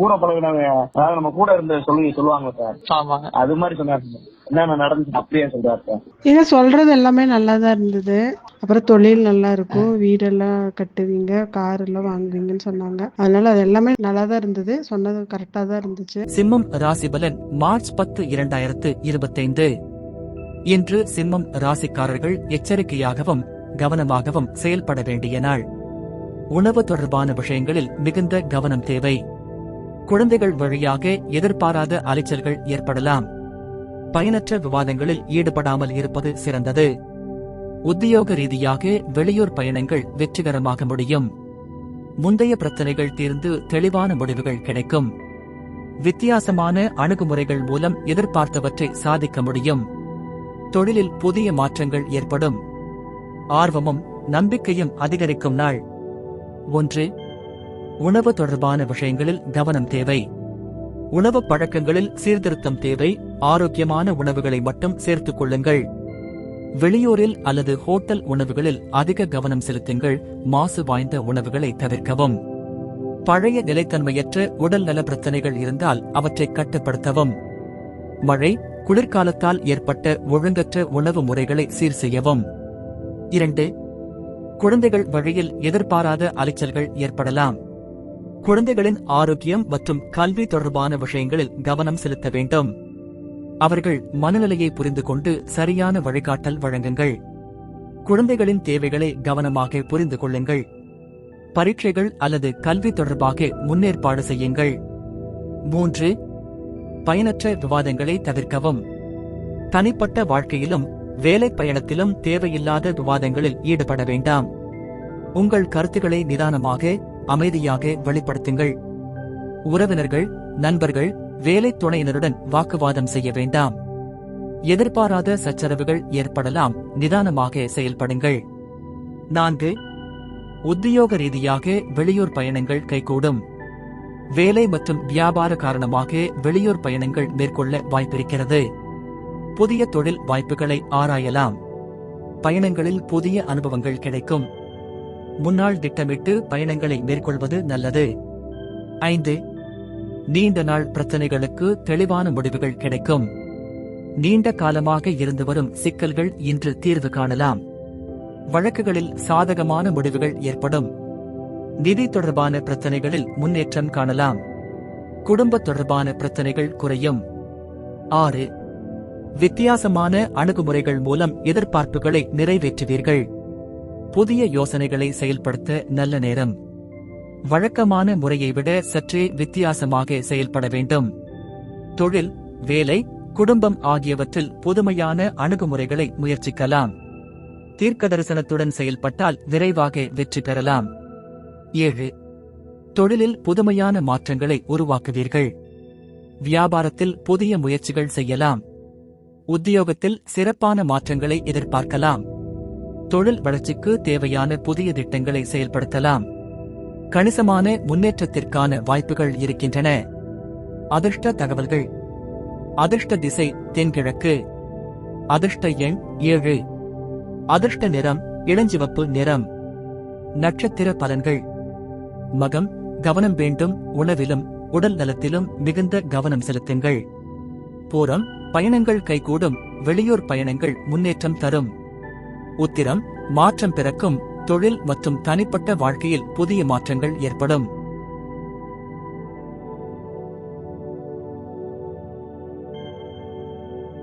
கூட பழகினவங்க அதாவது நம்ம கூட இருந்த சொல்லி சொல்லுவாங்க சார். ஆமாங்க. அது மாதிரி சொன்னாரு என்னென்ன நடந்துச்சு அப்படியே சொல்றாரு சார். நீங்க சொல்றது எல்லாமே நல்லா தான் இருந்தது. அப்புறம் தொழில் நல்லா இருக்கும். வீடெல்லாம் கட்டுவீங்க கார் எல்லாம் வாங்குவீங்கன்னு சொன்னாங்க. அதனால அது எல்லாமே நல்லா தான் இருந்தது. சொன்னது கரெக்டா தான் இருந்துச்சு. சிம்மம் ராசிபலன் மார்ச் பத்து இரண்டாயிரத்து இருபத்தைந்து. இன்று சிம்மம் ராசிக்காரர்கள் எச்சரிக்கையாகவும் கவனமாகவும் செயல்பட வேண்டிய நாள். உணவு தொடர்பான விஷயங்களில் மிகுந்த கவனம் தேவை. குழந்தைகள் வழியாக எதிர்பாராத அலைச்சல்கள் ஏற்படலாம். பயனற்ற விவாதங்களில் ஈடுபடாமல் இருப்பது சிறந்தது. உத்தியோக ரீதியாக வெளியூர் பயணங்கள் வெற்றிகரமாக முடியும். முந்தைய பிரச்சனைகள் தீர்ந்து தெளிவான முடிவுகள் கிடைக்கும். வித்தியாசமான அணுகுமுறைகள் மூலம் எதிர்பார்த்தவற்றை சாதிக்க முடியும். தொழிலில் புதிய மாற்றங்கள் ஏற்படும். ஆர்வமும் நம்பிக்கையும் அதிகரிக்கும் நாள். ஒன்று உணவு தொடர்பான விஷயங்களில் கவனம் தேவை. உணவு பழக்கங்களில் சீர்திருத்தம் தேவை. ஆரோக்கியமான உணவுகளை மட்டும் சேர்த்துக் கொள்ளுங்கள். வெளியூரில் அல்லது ஹோட்டல் உணவுகளில் அதிக கவனம் செலுத்துங்கள். மாசு வாய்ந்த உணவுகளை தவிர்க்கவும். பழைய நிலைத்தன்மையற்ற உடல்நல பிரச்சனைகள் இருந்தால் அவற்றை கட்டுப்படுத்தவும். மழை குளிர்காலத்தால் ஏற்பட்ட ஒழுங்கற்ற உணவு முறைகளை சீர் செய்யவும். இரண்டு குழந்தைகள் வழியில் எதிர்பாராத அலைச்சல்கள் ஏற்படலாம். குழந்தைகளின் ஆரோக்கியம் மற்றும் கல்வி தொடர்பான விஷயங்களில் கவனம் செலுத்த வேண்டும். அவர்கள் மனநிலையை புரிந்து கொண்டு சரியான வழிகாட்டல் வழங்குங்கள். குழந்தைகளின் தேவைகளை கவனமாக புரிந்து கொள்ளுங்கள். பரீட்சைகள் அல்லது கல்வி தொடர்பாக முன்னேற்பாடு செய்யுங்கள். மூன்று பயனற்ற விவாதங்களை தவிர்க்கவும். தனிப்பட்ட வாழ்க்கையிலும் வேலை பயணத்திலும் தேவையில்லாத விவாதங்களில் ஈடுபட வேண்டாம். உங்கள் கருத்துக்களை நிதானமாக அமைதியாக வெளிப்படுத்துங்கள். உறவினர்கள் நண்பர்கள் வேலை துணையினருடன் வாக்குவாதம் செய்ய வேண்டாம். எதிர்பாராத சச்சரவுகள் ஏற்படலாம். நிதானமாக செயல்படுங்கள். நான்கு உத்தியோக ரீதியாக வெளியூர் பயணங்கள் கைகூடும். வேலை மற்றும் வியாபார காரணமாக வெளியூர் பயணங்கள் மேற்கொள்ள வாய்ப்பிருக்கிறது. புதிய தொழில் வாய்ப்புகளை ஆராயலாம். பயணங்களில் புதிய அனுபவங்கள் கிடைக்கும். முன்னாள் திட்டமிட்டு பயணங்களை மேற்கொள்வது நல்லது. ஐந்து. நீண்ட நாள் பிரச்சனைகளுக்கு தெளிவான முடிவுகள் கிடைக்கும். நீண்ட காலமாக இருந்து வரும் சிக்கல்கள் இன்று தீர்வு காணலாம். வழக்குகளில் சாதகமான முடிவுகள் ஏற்படும். நிதி தொடர்பான பிரச்சனைகளில் முன்னேற்றம் காணலாம். குடும்ப தொடர்பான பிரச்சனைகள் குறையும். ஆறு. வித்தியாசமான அணுகுமுறைகள் மூலம் எதிர்பார்ப்புகளை நிறைவேற்றுவீர்கள். புதிய யோசனைகளை செயல்படுத்த நல்ல நேரம். வழக்கமான முறையை விட சற்றே வித்தியாசமாக செயல்பட வேண்டும். தொழில் வேலை குடும்பம் ஆகியவற்றில் புதுமையான அணுகுமுறைகளை முயற்சிக்கலாம். தீர்க்க தரிசனத்துடன் செயல்பட்டால் விரைவாக வெற்றி பெறலாம். ஏழு. தொழிலில் புதுமையான மாற்றங்களை உருவாக்குவீர்கள். வியாபாரத்தில் புதிய முயற்சிகள் செய்யலாம். உத்தியோகத்தில் சிறப்பான மாற்றங்களை எதிர்பார்க்கலாம். தொழில் வளர்ச்சிக்கு தேவையான புதிய திட்டங்களை செயல்படுத்தலாம். கணிசமான முன்னேற்றத்திற்கான வாய்ப்புகள் இருக்கின்றன. அதிர்ஷ்ட தகவல்கள். அதிர்ஷ்ட திசை தென்கிழக்கு. அதிர்ஷ்ட எண் ஏழு. அதிர்ஷ்ட நிறம் இளஞ்சிவப்பு நிறம். நட்சத்திர பலன்கள். மகம் கவனம் வேண்டும் உணவிலும் உடல் நலத்திலும் மிகுந்த கவனம் செலுத்துங்கள். பூரம் பயணங்கள் கைகூடும் வெளியூர் பயணங்கள் முன்னேற்றம் தரும். உத்திரம் மாற்றம் பிறக்கும் தொழில் மற்றும் தனிப்பட்ட வாழ்க்கையில் புதிய மாற்றங்கள் ஏற்படும்.